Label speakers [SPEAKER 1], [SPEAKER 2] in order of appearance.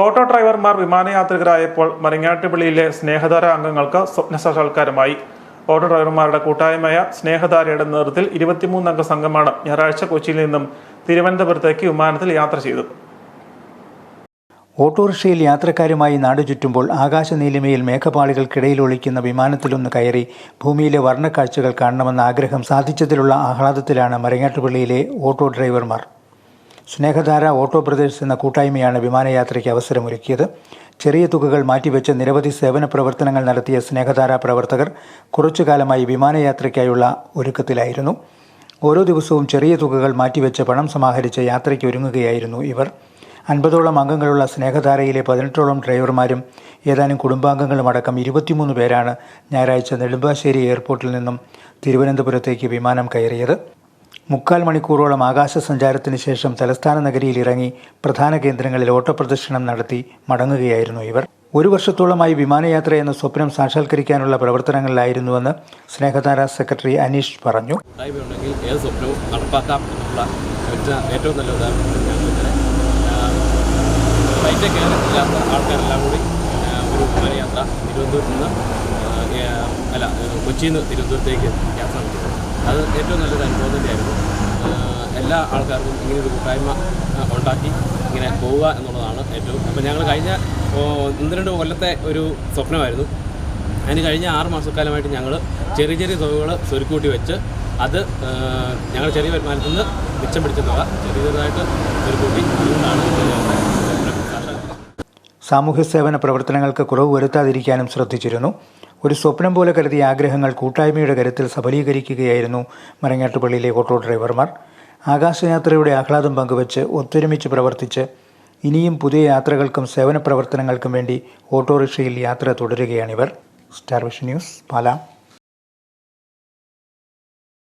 [SPEAKER 1] Auto ഡ്രൈവർമാർ വിമാനയാത്രികരായപ്പോൾ മരങ്ങാട്ടുപള്ളിയിലെ സ്നേഹധാര അംഗങ്ങൾക്ക് സ്വപ്ന സാക്ഷാത്കാരമായി auto ഡ്രൈവർമാരുടെ കൂട്ടായ്മയായ സ്നേഹധാരയുടെ നേതൃത്വത്തിൽ ഇരുപത്തിമൂന്നംഗ സംഘമാണ് ഞായറാഴ്ച കൊച്ചിയിൽ നിന്നും തിരുവനന്തപുരത്തേക്ക് വിമാനത്തിൽ യാത്ര ചെയ്തത്.
[SPEAKER 2] ഓട്ടോറിക്ഷയിൽ യാത്രക്കാരുമായി നാടു ചുറ്റുമ്പോൾ ആകാശനീലിമയിൽ മേഘപാളികൾക്കിടയിൽ ഒളിക്കുന്ന വിമാനത്തിലൊന്ന് കയറി ഭൂമിയിലെ വർണക്കാഴ്ചകൾ കാണണമെന്ന ആഗ്രഹം സാധിച്ചതിലുള്ള ആഹ്ലാദത്തിലാണ് മരങ്ങാട്ടുപള്ളിയിലെ ഓട്ടോ ഡ്രൈവർമാർ. സ്നേഹധാര ഓട്ടോ ബ്രദേഴ്സ് എന്ന കൂട്ടായ്മയാണ് വിമാനയാത്രയ്ക്ക് അവസരമൊരുക്കിയത്. ചെറിയ തുകകൾ മാറ്റിവെച്ച് നിരവധി സേവന പ്രവർത്തനങ്ങൾ നടത്തിയ സ്നേഹധാര പ്രവർത്തകർ കുറച്ചു കാലമായി വിമാനയാത്രയ്ക്കായുള്ള ഒരുക്കത്തിലായിരുന്നു. ഓരോ ദിവസവും ചെറിയ തുകകൾ മാറ്റിവെച്ച് പണം സമാഹരിച്ച് യാത്രയ്ക്ക് ഒരുങ്ങുകയായിരുന്നു ഇവർ. അൻപതോളം അംഗങ്ങളുള്ള സ്നേഹധാരയിലെ പതിനെട്ടോളം ഡ്രൈവർമാരും ഏതാനും കുടുംബാംഗങ്ങളും അടക്കം ഇരുപത്തിമൂന്ന് പേരാണ് ഞായറാഴ്ച നെടുമ്പാശ്ശേരി എയർപോർട്ടിൽ നിന്നും തിരുവനന്തപുരത്തേക്ക് വിമാനം കയറിയത്. മുക്കാൽ മണിക്കൂറോളം ആകാശ സഞ്ചാരത്തിന് ശേഷം തലസ്ഥാന നഗരിയിൽ ഇറങ്ങി പ്രധാന കേന്ദ്രങ്ങളിൽ ഓട്ടപ്രദർശനം നടത്തി മടങ്ങുകയായിരുന്നു ഇവർ. ഒരു വർഷത്തോളമായി വിമാനയാത്ര എന്ന സ്വപ്നം സാക്ഷാത്കരിക്കാനുള്ള പ്രവർത്തനങ്ങളിലായിരുന്നുവെന്ന് സ്നേഹധാര സെക്രട്ടറി അനീഷ് പറഞ്ഞു.
[SPEAKER 3] ഏത് ഏറ്റവും നല്ല ഫ്ലൈറ്റ് ഒരു അല്ല അത് ഏറ്റവും നല്ലൊരു അനുഭവം തന്നെയായിരുന്നു. എല്ലാ ആൾക്കാർക്കും ഇങ്ങനെ ഒരു കൂട്ടായ്മ ഉണ്ടാക്കി ഇങ്ങനെ പോവുക എന്നുള്ളതാണ് ഏറ്റവും. അപ്പോൾ ഞങ്ങൾ കഴിഞ്ഞ ഒന്ന് രണ്ട് കൊല്ലത്തെ ഒരു സ്വപ്നമായിരുന്നു. അതിന് കഴിഞ്ഞ ആറ് മാസക്കാലമായിട്ട് ഞങ്ങൾ ചെറിയ ചെറിയ തുകകൾ സ്വരുക്കൂട്ടി വെച്ച് അത് ഞങ്ങൾ ചെറിയ വരുമാനത്തിൽ നിന്ന് മിച്ചം പിടിച്ച തുക ചെറിയ ചെറുതായിട്ട് സ്വരുക്കൂട്ടി അതുകൊണ്ടാണ്.
[SPEAKER 2] സാമൂഹ്യ സേവന പ്രവർത്തനങ്ങൾക്ക് കുറവ് വരുത്താതിരിക്കാനും ശ്രദ്ധിച്ചിരുന്നു. ഒരു സ്വപ്നം പോലെ കരുതിയ ആഗ്രഹങ്ങൾ കൂട്ടായ്മയുടെ കരുത്തിൽ സഫലീകരിക്കുകയായിരുന്നു മരങ്ങാട്ടുപള്ളിയിലെ ഓട്ടോ ഡ്രൈവർമാർ. ആകാശയാത്രയുടെ ആഹ്ലാദം പങ്കുവച്ച് ഒത്തൊരുമിച്ച് പ്രവർത്തിച്ച് ഇനിയും പുതിയ യാത്രകൾക്കും സേവന പ്രവർത്തനങ്ങൾക്കും വേണ്ടി ഓട്ടോറിക്ഷയിൽ യാത്ര തുടരുകയാണിവർ. Star Vision News Pala.